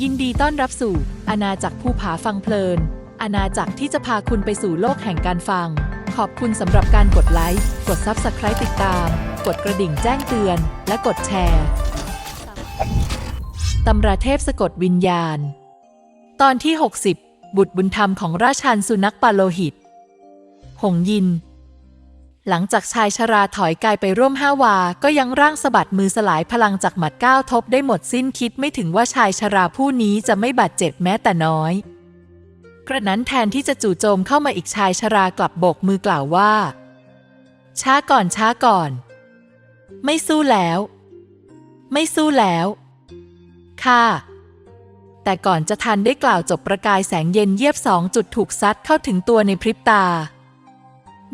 ยินดีต้อนรับสู่อาณาจักรภูผาฟังเพลิน อาณาจักรที่จะพาคุณไปสู่โลกแห่งการฟัง ขอบคุณสำหรับการกดไลค์ กด Subscribe ติดตาม กดกระดิ่งแจ้งเตือน และกดแชร์ตำราเทพสะกดวิญญาณ ตอนที่ 60 บุตรบุญธรรมของราชันสุนัขปาโลหิต หงยิน หลังจากชายชราถอยกายไปร่วมห้าวา ก็ยังร่างสะบัดมือสลายพลังจากหมัดก้าวทบได้หมดสิ้นคิดไม่ถึงว่าชายชราผู้นี้จะไม่บาดเจ็บแม้แต่น้อย กระนั้นแทนที่จะจู่โจมเข้ามาอีกชายชรากลับโบกมือกล่าวว่า ช้าก่อนช้าก่อน ไม่สู้แล้ว ไม่สู้แล้ว ค่ะแต่ก่อนจะทันได้กล่าวจบประกายแสงเย็นเยียบสองจุดถูกซัดเข้าถึงตัวในพริบตา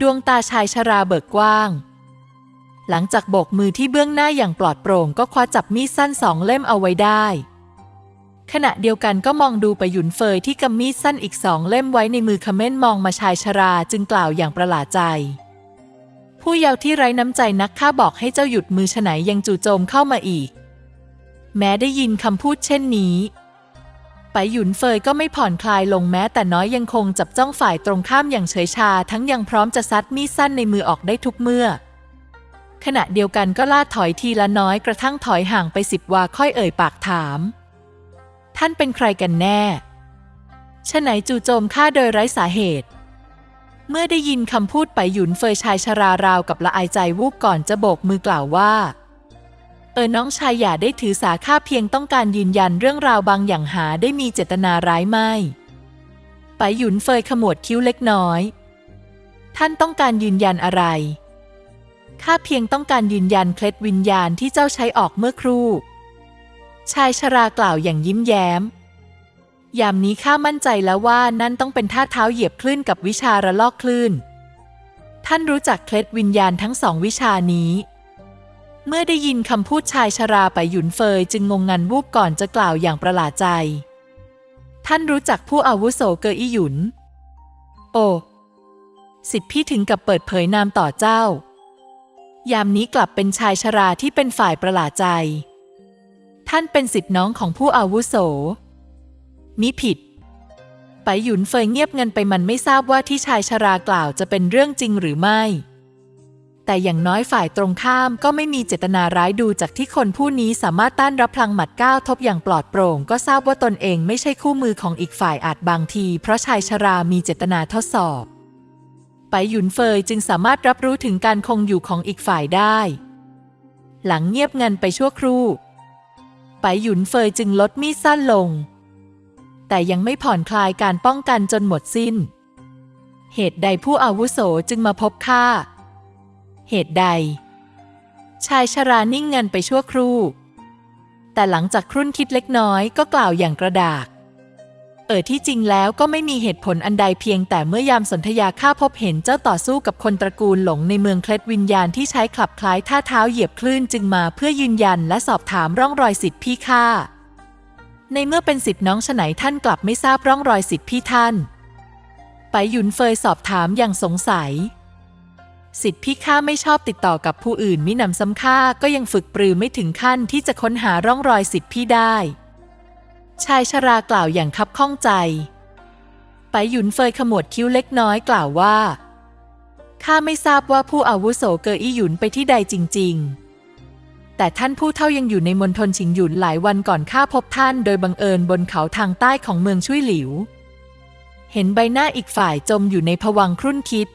ดวงตาชายชราเบิกกว้าง หลังจากโบกมือที่เบื้องหน้าอย่างปลอดโปร่งก็คว้าจับมีดสั้นสองเล่มเอาไว้ได้ ขณะเดียวกันก็มองดูไปหยุนเฟยที่กำมีดสั้นอีกสองเล่มไว้ในมือคเม่นมองมาชายชราจึงกล่าวอย่างประหลาดใจ ผู้เยาว์ที่ไร้น้ำใจนักข้าบอกให้เจ้าหยุดมือฉไหนยังจู่โจมเข้ามาอีก แม้ได้ยินคำพูดเช่นนี้ ไปหยุนเฟยก็ไม่ผ่อนคลายลงแม้แต่น้อยยังคงจับจ้องฝ่ายตรงข้ามอย่างเฉยชา ทั้งยังพร้อมจะซัดมีดสั้นในมือออกได้ทุกเมื่อ ขณะเดียวกันก็ล่าถอยทีละน้อยกระทั่งถอยห่างไปสิบวาค่อยเอ่ยปากถาม ท่านเป็นใครกันแน่ฉะไหนจู่โจมข้าโดยไร้สาเหตุ เมื่อได้ยินคำพูดไปหยุนเฟยชายชราราวกับละอายใจวูบก่อนจะโบกมือกล่าวว่า เออน้องชายอย่าได้ถือสาข้าเพียงต้องการยืนยันเรื่องราวบางอย่างหาได้มีเจตนาร้ายไม่ ไปหยุนเฟยขมวดคิ้วเล็กน้อย ท่านต้องการยืนยันอะไร ข้าเพียงต้องการยืนยันเคล็ดวิญญาณที่เจ้าใช้ออกเมื่อครู่ ชายชรากล่าวอย่างยิ้มแย้ม ยามนี้ข้ามั่นใจแล้วว่านั่นต้องเป็นท่าเท้าเหยียบคลื่นกับวิชาระลอกคลื่น ท่านรู้จักเคล็ดวิญญาณทั้งสองวิชานี้ เมื่อได้ยินคำพูดชายชราไปหยุนเฟยจึงงงงันวูบก่อนจะกล่าวอย่างประหลาดใจ ท่านรู้จักผู้อาวุโสเกออีหยุน โอ้สิทธิพี่ถึงกับเปิดเผยนามต่อเจ้า ยามนี้กลับเป็นชายชราที่เป็นฝ่ายประหลาดใจ ท่านเป็นสิทธิน้องของผู้อาวุโส มิผิด ไปหยุนเฟยเงียบเงินไปมันไม่ทราบว่าที่ชายชรากล่าวจะเป็นเรื่องจริงหรือไม่ แต่อย่างน้อยฝ่ายตรงข้ามก็ไม่มีเจตนาร้ายดูจากที่คนผู้นี้สามารถต้านรับพลังหมัดก้าวทบอย่างปลอดโปร่ง ก็ทราบว่าตนเองไม่ใช่คู่มือของอีกฝ่ายอาจบางที เพราะชายชรามีเจตนาทดสอบ ไปหยุนเฟยจึงสามารถรับรู้ถึงการคงอยู่ของอีกฝ่ายได้ หลังเงียบเงินไปชั่วครู่ ไปหยุนเฟยจึงลดมีดสั้นลง แต่ยังไม่ผ่อนคลายการป้องกันจนหมดสิ้น เหตุใดผู้อาวุโสจึงมาพบข้า เหตุใด ชายชรานิ่งเงินไปชั่วครู่ แต่หลังจากครุ่นคิดเล็กน้อยก็กล่าวอย่างกระดาก เออที่จริงแล้วก็ไม่มีเหตุผลอันใดเพียงแต่เมื่อยามสนธยาข้าพบเห็นเจ้าต่อสู้กับคนตระกูลหลงในเมืองเคล็ดวิญญาณที่ใช้ขับคล้ายท่าเท้าเหยียบคลื่นจึงมาเพื่อยืนยันและสอบถามร่องรอยสิทธิพี่ข้าในเมื่อเป็นสิทธิน้องฉไหนท่านกลับไม่ทราบร่องรอยสิทธิพี่ท่าน ไปหยุนเฟยสอบถามอย่างสงสัย สิทธิพี่ข้าไม่ชอบติดต่อกับผู้อื่นมิหนำซ้ำข้าก็ยังฝึกปรือไม่ถึงขั้นที่จะค้นหาร่องรอยสิทธิพี่ได้ ชายชรากล่าวอย่างคับข้องใจ ไปหยุนเฟยขมวดคิ้วเล็กน้อยกล่าวว่าข้าไม่ทราบว่าผู้อาวุโสเกออี้หยุนไปที่ใดจริง ๆแต่ท่านผู้เท่ายังอยู่ในมณฑลชิงหยุนหลายวันก่อนข้าพบท่านโดยบังเอิญบนเขาทางใต้ของเมืองชุยหลิว เห็นใบหน้าอีกฝ่ายจมอยู่ในผวังค์ครุ่นคิด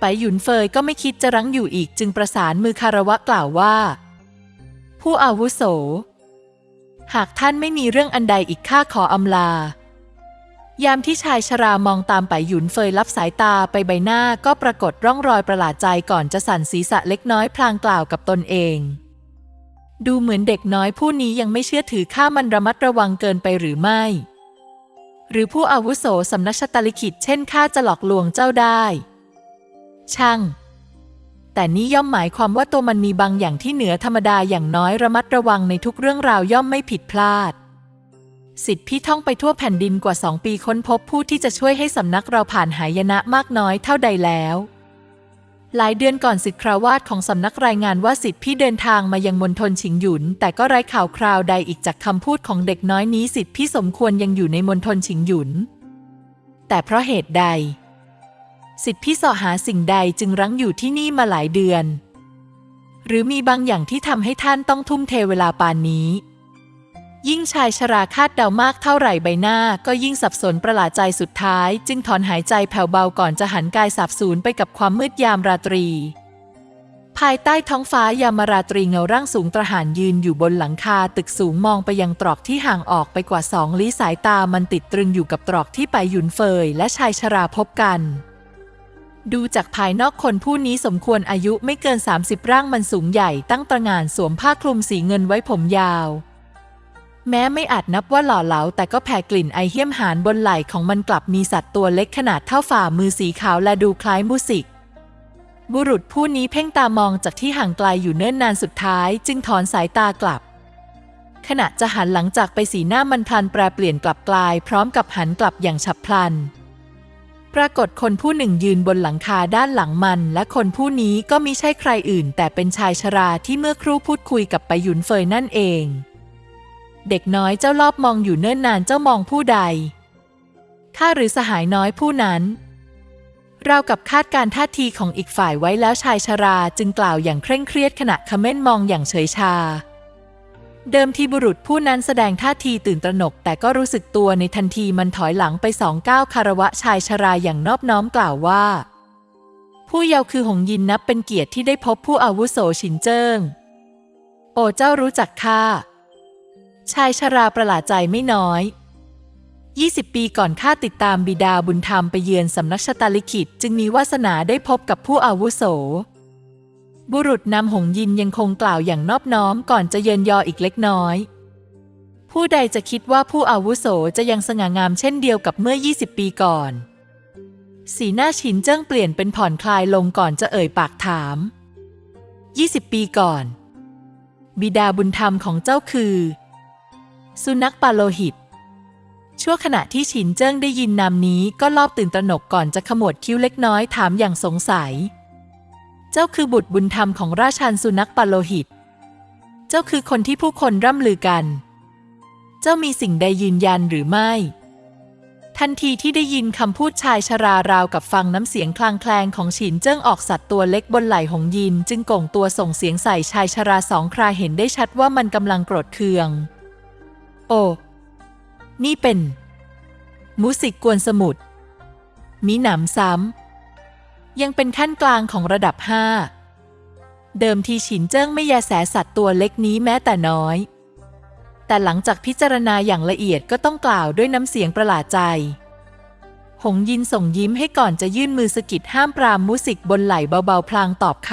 ไปหยุนเฟยก็ไม่คิดจะรั้งอยู่อีกจึงประสานมือคารวะกล่าวว่า ผู้อาวุโส หากท่านไม่มีเรื่องอันใดอีกข้าขออำลา ยามที่ชายชรามองตามไปหยุนเฟยรับสายตาไปใบหน้าก็ปรากฏร่องรอยประหลาดใจก่อนจะสั่นศีรษะเล็กน้อยพลางกล่าวกับตนเอง ดูเหมือนเด็กน้อยผู้นี้ยังไม่เชื่อถือข้ามันระมัดระวังเกินไปหรือไม่ หรือผู้อาวุโสสำนักชะตาลิขิตเช่นข้าจะหลอกลวงเจ้าได้ ช่าง แต่นี้ย่อมหมายความว่าตัวมันมีบางอย่างที่เหนือธรรมดาอย่างน้อยระมัดระวังในทุกเรื่องราวย่อมไม่ผิดพลาด สิทธิพี่ท่องไปทั่วแผ่นดินกว่าสองปีค้นพบผู้ที่จะช่วยให้สำนักเราผ่านหายนะมากน้อยเท่าใดแล้วหลายเดือนก่อนสิทธิคราวาสของสำนักรายงานว่าสิทธิพี่เดินทางมายังมณฑลฉิงหยุน แต่ก็ไร้ข่าวคราวใดอีกจากคำพูดของเด็กน้อยนี้สิทธิพี่สมควรยังอยู่ในมณฑลฉิงหยุน แต่เพราะเหตุใด สิทธิพี่เสาะหาสิ่งใดจึงรั้งอยู่ที่นี่มาหลายเดือน หรือมีบางอย่างที่ทำให้ท่านต้องทุ่มเทเวลาปานนี้ ยิ่งชายชราคาดเดามากเท่าไหร่ใบหน้า ก็ยิ่งสับสนประหลาดใจสุดท้าย จึงถอนหายใจแผ่วเบาก่อนจะหันกายสับสูญไปกับความมืดยามราตรี ภายใต้ท้องฟ้ายามราตรีเงาร่างสูงตระหานยืนอยู่บนหลังคาตึกสูงมองไปยังตรอกที่ห่างออกไปกว่าสองลี้สายตามันติดตรึงอยู่กับตรอกที่ไปหยุนเฟยและชายชราพบกัน ดูจากภายนอกคนผู้นี้สมควรอายุไม่เกิน 30 ร่างมันสูงใหญ่ตั้งตระงานสวมผ้าคลุมสีเงินไว้ผมยาว แม้ไม่อาจนับว่าหล่อเหลาแต่ก็แผ่กลิ่นไอเหี้ยมหานบนไหล่ของมันกลับมีสัตว์ตัวเล็กขนาดเท่าฝ่ามือสีขาวและดูคล้ายมูสิก บุรุษผู้นี้เพ่งตามองจากที่ห่างไกลอยู่เนิ่นนานสุดท้าย จึงถอนสายตากลับ ขณะจะหันหลังจากไปสีหน้ามันพลันแปรเปลี่ยนกลับกลาย พร้อมกับหันกลับอย่างฉับพลัน ปรากฏคนผู้หนึ่งยืนบนหลังคาด้านหลังมัน และคนผู้นี้ก็มิใช่ใครอื่น แต่เป็นชายชราที่เมื่อครู่พูดคุยกับไปหยุนเฟยนั่นเอง เด็กน้อยเจ้ารอบมองอยู่เนิ่นนานเจ้ามองผู้ใดข้าหรือสหายน้อยผู้นั้น เรากับคาดการท่าทีของอีกฝ่ายไว้แล้วชายชราจึงกล่าวอย่างเคร่งเครียดขณะคเม่นมองอย่างเฉยชา เดิมทีบุรุษผู้นั้นแสดงท่าทีตื่นตระหนก แต่ก็รู้สึกตัวในทันทีมันถอยหลังไปสองก้าวคารวะชายชราอย่างนอบน้อมกล่าวว่า ผู้เยาว์คือหงยินนับเป็นเกียรติที่ได้พบผู้อาวุโสฉินเจิ้ง โอเจ้ารู้จักข้าชายชราประหลาดใจไม่น้อย 20 ปีก่อนข้าติดตามบิดาบุญธรรมไปเยือนสำนักชะตาลิขิต จึงมีวาสนาได้พบกับผู้อาวุโส บุรุษนำหงยินยังคงกล่าวอย่างนอบน้อมก่อนจะเยินยออีกเล็กน้อย ผู้ใดจะคิดว่าผู้อาวุโสจะยังสง่างามเช่นเดียวกับเมื่อ 20 ปีก่อน สีหน้าฉินเจิ้งเปลี่ยนเป็นผ่อนคลายลงก่อนจะเอ่ยปากถาม 20 ปีก่อน บิดาบุญธรรมของเจ้าคือ สุนัขปาโลหิต ชั่วขณะที่ฉินเจิ้งได้ยินนามนี้ก็รอบตื่นตระหนกก่อนจะขมวดคิ้วเล็กน้อยถามอย่างสงสัย จ้าคือบุตรบุญธรรมของราชันสุนัขปาโลหิต เจ้าคือคนที่ผู้คนร่ำลือกัน เจ้ามีสิ่งใดยืนยันหรือไม่ ทันทีที่ได้ยินคำพูดชายชราราวกับฟังน้ำเสียงคลางแคลงของฉินเจิ้งออกสัตว์ตัวเล็กบนไหล่หงยิน จึงโก่งตัวส่งเสียงใส่ชายชราสองคราเห็นได้ชัดว่ามันกำลังโกรธเคือง โอ้ นี่เป็นมูสิกกวนสมุทรมีหนำซ้ำ ยังเป็นขั้นกลางของระดับห้าเดิมทีฉินเจิ้งไม่แยแสสัตว์ตัวเล็กนี้แม้แต่น้อย แต่หลังจากพิจารณาอย่างละเอียดก็ต้องกล่าวด้วยน้ำเสียงประหลาดใจ หงยินส่งยิ้มให้ก่อนจะยื่นมือสกิดห้ามปรามมูสิกบนไหล่เบาๆ พลางตอบค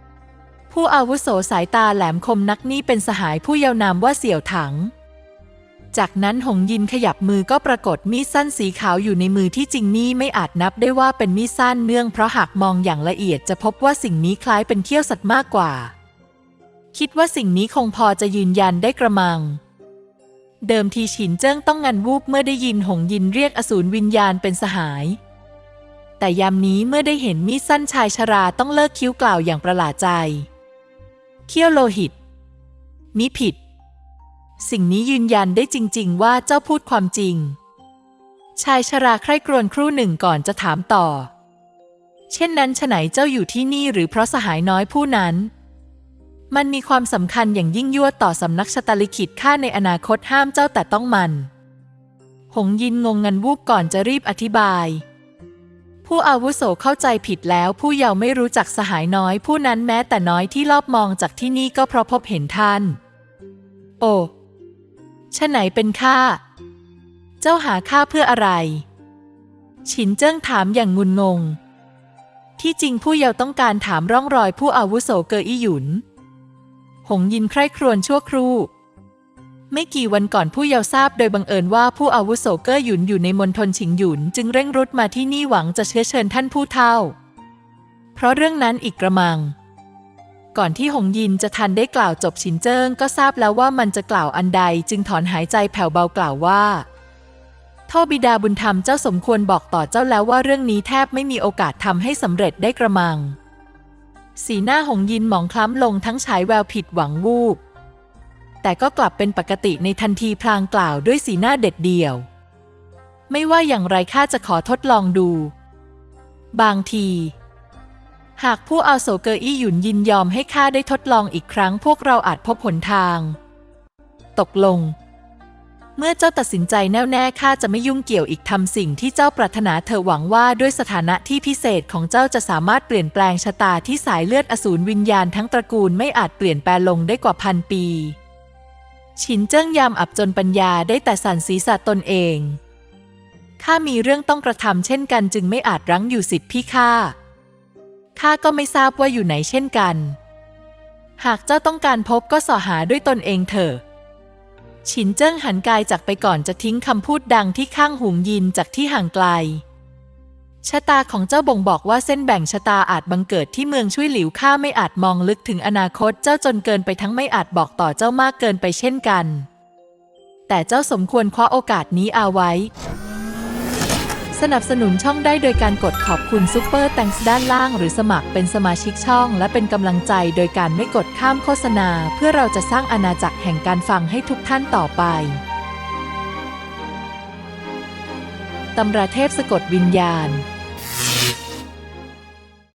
ำผู้อาวุโสสายตาแหลมคมนักนี่เป็นสหายผู้เยาวนามว่าเสี่ยวถัง จากนั้นหงยินขยับมือก็ปรากฏมีดสั้นสีขาวอยู่ในมือที่จริงนี่ไม่อาจนับได้ว่าเป็นมีดสั้นเนื่องเพราะหากมองอย่างละเอียดจะพบว่าสิ่งนี้คล้ายเป็นเขี้ยวสัตว์มากกว่า คิดว่าสิ่งนี้คงพอจะยืนยันได้กระมัง เดิมทีฉินเจิ้งต้องงันวูบเมื่อได้ยินหงยินเรียกอสูรวิญญาณเป็นสหาย แต่ยามนี้เมื่อได้เห็นมีดสั้นชายชราต้องเลิกคิ้วกล่าวอย่างประหลาดใจ เขี้ยวโลหิตมิผิด สิ่งนี้ยืนยันได้จริง ๆ ว่าเจ้าพูดความจริง ชายชราใคร่ครวญครู่หนึ่งก่อนจะถามต่อ เช่นนั้นฉไหนเจ้าอยู่ที่นี่หรือเพราะสหายน้อยผู้นั้น มันมีความสำคัญอย่างยิ่งยวดต่อสำนักชะตาลิขิตข้าในอนาคตห้ามเจ้าแต่ต้องมัน หงยินงงงันวูบก่อนจะรีบอธิบาย ผู้อาวุโสเข้าใจผิดแล้วผู้เยาว์ไม่รู้จักสหายน้อยผู้นั้นแม้แต่น้อยที่รอบมองจากที่นี่ก็เพราะพบเห็นท่าน โอ้ ฉะไหนเป็นข้า เจ้าหาข้าเพื่ออะไร ฉินเจิ้งถามอย่างงุนงง ที่จริงผู้เยาว์ต้องการถามร่องรอยผู้อาวุโสเกออี้หยุน หงยินใคร่ครวญชั่วครู่ ไม่กี่วันก่อนผู้เยาว์ทราบโดยบังเอิญว่าผู้อาวุโสเกอหยุนอยู่ในมณฑลฉิงหยุนจึงเร่งรุดมาที่นี่หวังจะเชื้อเชิญท่านผู้เฒ่า เพราะเรื่องนั้นอีกกระมัง ก่อนที่หงยินจะทันได้กล่าวจบฉินเจิ้งก็ทราบแล้วว่ามันจะกล่าวอันใดจึงถอนหายใจแผ่วเบากล่าวว่าท่อบิดาบุญธรรมเจ้าสมควรบอกต่อเจ้าแล้วว่าเรื่องนี้แทบไม่มีโอกาสทำให้สำเร็จได้กระมัง สีหน้าหงยินหมองคล้ำลงทั้งฉายแววผิดหวังวูบ แต่ก็กลับเป็นปกติในทันทีพลางกล่าวด้วยสีหน้าเด็ดเดี่ยว ไม่ว่าอย่างไรข้าจะขอทดลองดู บางที หากผู้อาโสเกออี้หยุนยินยอมให้ข้าได้ทดลองอีกครั้ง พวกเราอาจพบหนทาง ตกลง เมื่อเจ้าตัดสินใจแน่วแน่ข้าจะไม่ยุ่งเกี่ยวอีกทำสิ่งที่เจ้าปรารถนาเธอหวังว่าด้วยสถานะที่พิเศษของเจ้าจะสามารถเปลี่ยนแปลงชะตาที่สายเลือดอสูรวิญญาณทั้งตระกูลไม่อาจเปลี่ยนแปลงลงได้กว่าพันปี ฉินเจิ้งยามอับจนปัญญาได้แต่สั่นศีรษะตนเองข้ามีเรื่องต้องกระทำเช่นกันจึงไม่อาจรั้งอยู่สิทธิพี่ข้า ข้าก็ไม่ทราบว่าอยู่ไหนเช่นกัน หากเจ้าต้องการพบก็สอหาด้วยตนเองเถอะ ฉินเจิ้งหันกายจากไปก่อนจะทิ้งคำพูดดังที่ข้างหุงยินจากที่ห่างไกล ชะตาของเจ้าบ่งบอกว่าเส้นแบ่งชะตาอาจบังเกิดที่เมืองช่วยหลิวข้าไม่อาจมองลึกถึงอนาคตเจ้าจนเกินไปทั้งไม่อาจบอกต่อเจ้ามากเกินไปเช่นกัน แต่เจ้าสมควรคว้าโอกาสนี้เอาไว้ สนับสนุนช่องได้โดยการกดขอบคุณซูเปอร์แตงส์ด้านล่าง หรือสมัครเป็นสมาชิกช่อง และเป็นกำลังใจโดยการไม่กดข้ามโฆษณา เพื่อเราจะสร้างอาณาจักรแห่งการฟังให้ทุกท่านต่อไปตำราเทพสะกดวิญญาณ